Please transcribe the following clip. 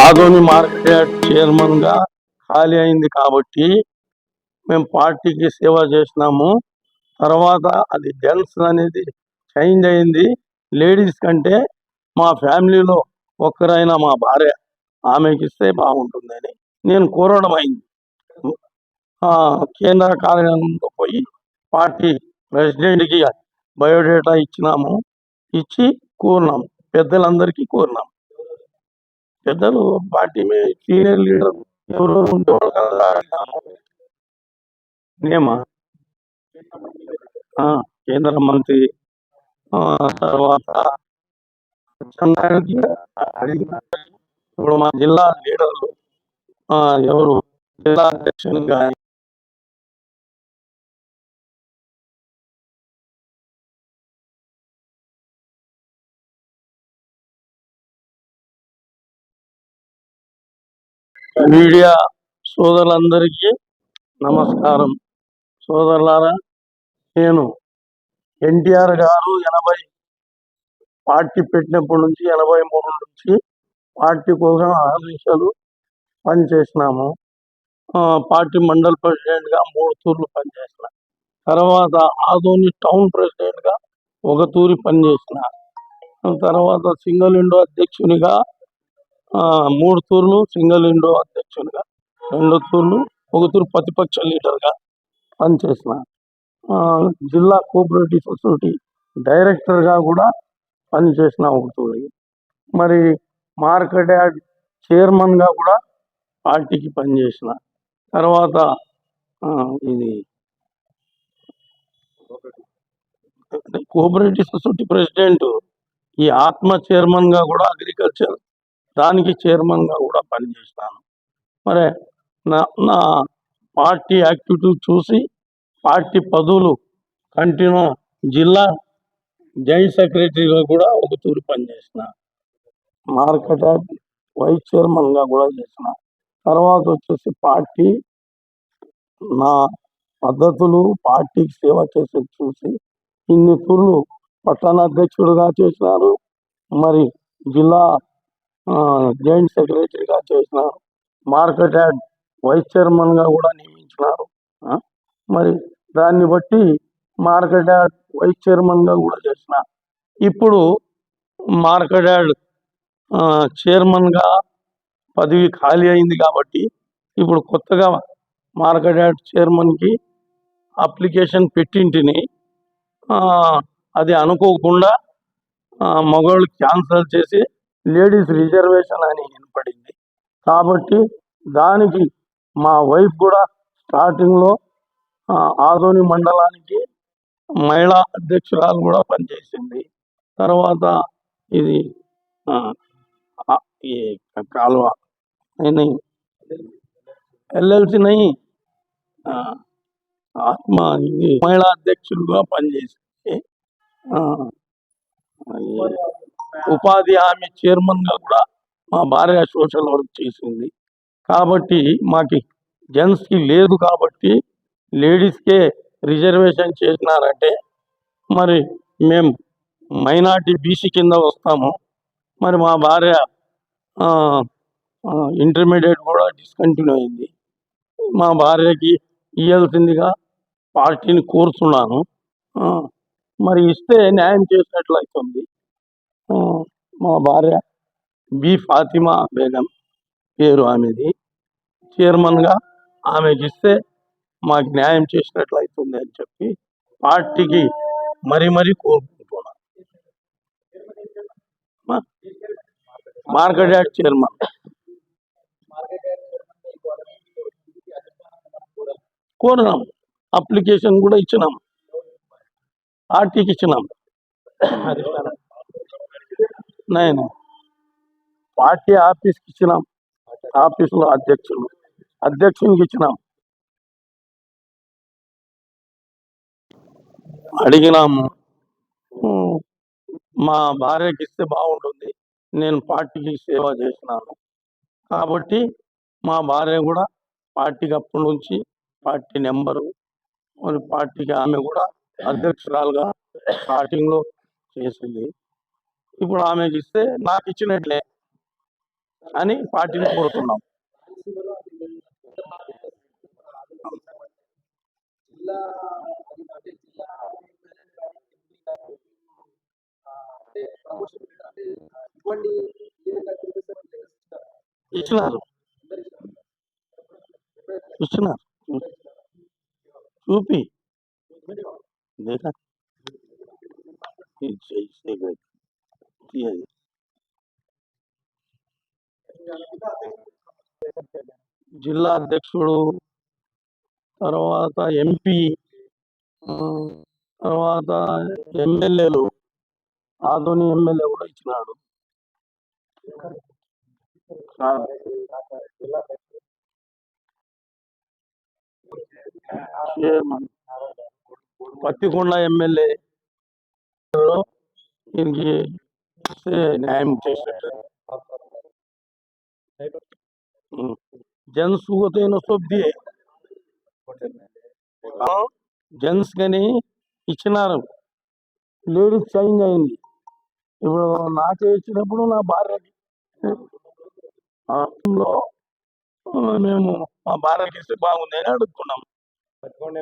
Adoni market చైర్మన్గా ఖాళీ అయింది కాబట్టి మేము పార్టీకి సేవ చేసినాము. తర్వాత అది జెంట్స్ అనేది చేంజ్ అయింది. లేడీస్ కంటే మా ఫ్యామిలీలో ఒక్కరైనా మా భార్య ఆమెకి ఇస్తే బాగుంటుందని నేను కోరడం అయింది. కేంద్ర కార్యాలయంలో పోయి పార్టీ ప్రెసిడెంట్కి బయోడేటా ఇచ్చినాము. ఇచ్చి కోరినాము పెద్దలందరికీ కోరినాము పెద్దలు పార్టీ మీ సీనియర్ లీడర్ ఎవరో ఉండేవాళ్ళు కదా. నేమా కేంద్ర మంత్రి తర్వాత ఇప్పుడు మా జిల్లా లీడర్లు ఎవరు? జిల్లా అధ్యక్షులు కానీ మీడియా సోదరులందరికీ నమస్కారం. సోదరులారా నేను ఎన్టీఆర్ గారు ఎనభై పార్టీ పెట్టినప్పటి నుంచి ఎనభై మూడు నుంచి పార్టీ కోసం ఆదేశాలు పనిచేసినాము. ఆ, పార్టీ మండల్ ప్రెసిడెంట్గా మూడు తూర్లు పనిచేసిన. తర్వాత ఆదోని టౌన్ ప్రెసిడెంట్గా ఒక తూరి పనిచేసిన. తర్వాత సింగల్ విండో అధ్యక్షునిగా మూడు తూర్లు సింగిల్ విండో అధ్యక్షునిగా రెండు తూర్లు ఒక తూరు ప్రతిపక్ష లీడర్గా పనిచేసిన ఆ, జిల్లా కోఆపరేటివ్ సొసైటీ డైరెక్టర్గా కూడా పనిచేసిన ఒక తూరి. మరి మార్కెట్ యార్డ్ చైర్మన్గా కూడా పార్టీకి పనిచేసిన తర్వాత ఆ, ఇది కోఆపరేటివ్ సొసైటీ ప్రెసిడెంట్ ఈ ఆత్మ చైర్మన్గా కూడా అగ్రికల్చర్ దానికి చైర్మన్గా కూడా పనిచేసినాను మరి నా నా పార్టీ యాక్టివిటీ చూసి పార్టీ పదవులు కంటిన్యూ జిల్లా జాయింట్ సెక్రటరీగా కూడా ఒక తూరి పనిచేసిన. మార్కెట్ వైస్ చైర్మన్గా కూడా చేసిన. తర్వాత వచ్చేసి పార్టీ నా పద్ధతులు పార్టీకి సేవ చేసి చూసి ఇన్ని తూర్లు పట్టణ అధ్యక్షుడుగా చేసినారు. మరి జిల్లా జాయింట్ సెక్రటరీగా చేసినారు మార్కెట్ యాడ్ వైస్ చైర్మన్గా కూడా నియమించినారు. మరి దాన్ని బట్టి మార్కెట్ యాడ్ వైస్ చైర్మన్గా కూడా చేసిన. ఇప్పుడు మార్కెట్ యాడ్ చైర్మన్గా చైర్మన్గా పదవి ఖాళీ అయింది కాబట్టి ఇప్పుడు కొత్తగా మార్కెట్ యాడ్ చైర్మన్కి అప్లికేషన్ పెట్టింటిని అది అనుకోకుండా మగవాళ్ళు క్యాన్సల్ చేసి లేడీస్ రిజర్వేషన్ అని వినపడింది. కాబట్టి దానికి మా వైఫ్ కూడా స్టార్టింగ్లో ఆదోని మండలానికి మహిళా అధ్యక్షురాలు కూడా పనిచేసింది. తర్వాత ఇది ఆ, ఈ కాలువ ఎల్ఎల్సి నై ఆత్మ ఇది మహిళా అధ్యక్షులుగా పనిచేసింది. ఆ, ఉపాధి హామీ చైర్మన్గా కూడా మా భార్య సోషల్ వర్క్ చేసింది. కాబట్టి మాకి జెంట్స్కి లేదు కాబట్టి లేడీస్ కే రిజర్వేషన్ చేసినారంటే మరి మేము మైనార్టీ బీసీ కింద వస్తాము. మరి మా భార్య ఇంటర్మీడియట్ కూడా డిస్కంటిన్యూ అయింది. మా భార్యకి ఇవ్వాల్సిందిగా పార్టీని కోరుతున్నాను. మరి ఇస్తే న్యాయం చేసినట్లు అవుతుంది మా భార్య బి. ఫాతిమా బేగం పేరు ఆమెది. చైర్మన్గా ఆమెకి ఇస్తే మాకు న్యాయం చేసినట్లు అవుతుంది అని చెప్పి పార్టీకి మరీ మరీ కోరుకుంటున్నాను మార్కెట్ యార్డ్ చైర్మన్. కోరినాం. అప్లికేషన్ కూడా ఇచ్చినాం. పార్టీకి ఇచ్చినాం. నేను. పార్టీ ఆఫీస్కి ఇచ్చినాం. ఆఫీసులో అధ్యక్షులు. అధ్యక్షునికి ఇచ్చినాం. అడిగినాము మా భార్యకి ఇస్తే బాగుంటుంది. నేను పార్టీకి సేవ చేసినాను. కాబట్టి మా భార్య కూడా పార్టీకి అప్పటి నుంచి పార్టీ నెంబరు మరి పార్టీకి ఆమె కూడా అధ్యక్షురాలుగా స్టార్టింగ్లో చేసింది. ఇప్పుడు ఆమె ఇస్తే నాకు ఇచ్చినట్లే అని పార్టీని కోరుతున్నాం. ఇచ్చినారు. ఇచ్చినారు. చూపి. లేదా జై చేయి, తీయది. జిల్లా అధ్యక్షుడు తర్వాత ఎంపీ తర్వాత ఎమ్మెల్యేలు ఆధుని ఎమ్మెల్యే కూడా ఇచ్చినాడు పత్తికొండ ఎమ్మెల్యే దీనికి న్యాయం చేసేట జెంట్స్ పోతేన జెంట్స్ కానీ ఇచ్చినారు. లేడీస్ చేంజ్ అయింది. ఇప్పుడు నాకే ఇచ్చినప్పుడు నా భార్యకి మేము మా భార్యకి ఇస్తే బాగుంది అని అడుగుతున్నాం. పెట్టుకోండి.